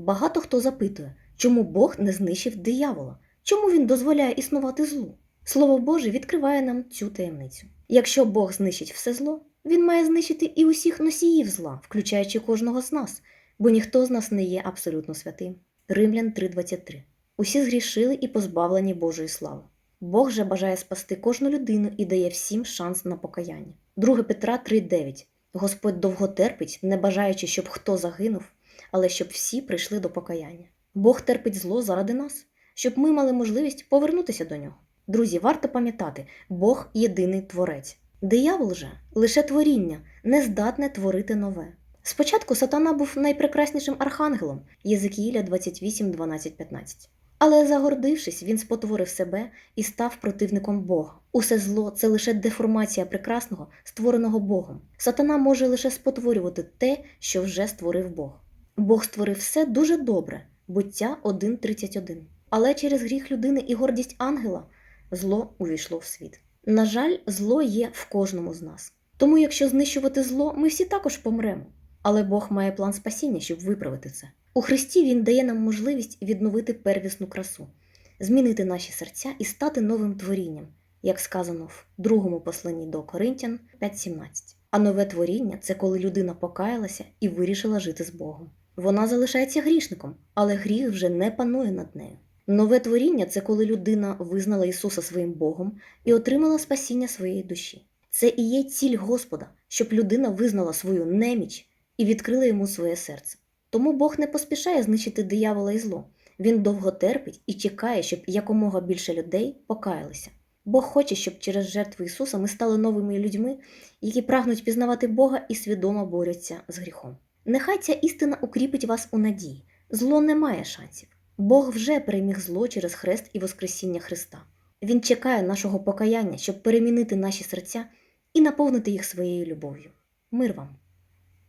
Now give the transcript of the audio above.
Багато хто запитує, чому Бог не знищив диявола, чому він дозволяє існувати злу. Слово Боже відкриває нам цю таємницю. Якщо Бог знищить все зло, він має знищити і усіх носіїв зла, включаючи кожного з нас, бо ніхто з нас не є абсолютно святим. Римлян 3:23. Усі згрішили і позбавлені Божої слави. Бог же бажає спасти кожну людину і дає всім шанс на покаяння. 2 Петра 3:9. Господь довго терпить, не бажаючи, щоб хто загинув, але щоб всі прийшли до покаяння. Бог терпить зло заради нас, щоб ми мали можливість повернутися до нього. Друзі, варто пам'ятати, Бог єдиний творець. Диявол же лише творіння, не здатне творити нове. Спочатку сатана був найпрекраснішим архангелом Єзекіїля 28, 12, 15. Але загордившись, він спотворив себе і став противником Бога. Усе зло це лише деформація прекрасного, створеного Богом. Сатана може лише спотворювати те, що вже створив Бог. Бог створив все дуже добре, буття 1.31. Але через гріх людини і гордість ангела зло увійшло в світ. На жаль, зло є в кожному з нас. Тому, якщо знищувати зло, ми всі також помремо. Але Бог має план спасіння, щоб виправити це. У Христі Він дає нам можливість відновити первісну красу, змінити наші серця і стати новим творінням, як сказано в другому посланні до Коринтян 5.17. А нове творіння це коли людина покаялася і вирішила жити з Богом. Вона залишається грішником, але гріх вже не панує над нею. Нове творіння це коли людина визнала Ісуса своїм Богом і отримала спасіння своєї душі. Це і є ціль Господа, щоб людина визнала свою неміч і відкрила йому своє серце. Тому Бог не поспішає знищити диявола і зло. Він довго терпить і чекає, щоб якомога більше людей покаялися. Бог хоче, щоб через жертву Ісуса ми стали новими людьми, які прагнуть пізнавати Бога і свідомо борються з гріхом. Нехай ця істина укріпить вас у надії. Зло не має шансів. Бог вже переміг зло через хрест і Воскресіння Христа. Він чекає нашого покаяння, щоб перемінити наші серця і наповнити їх своєю любов'ю. Мир вам!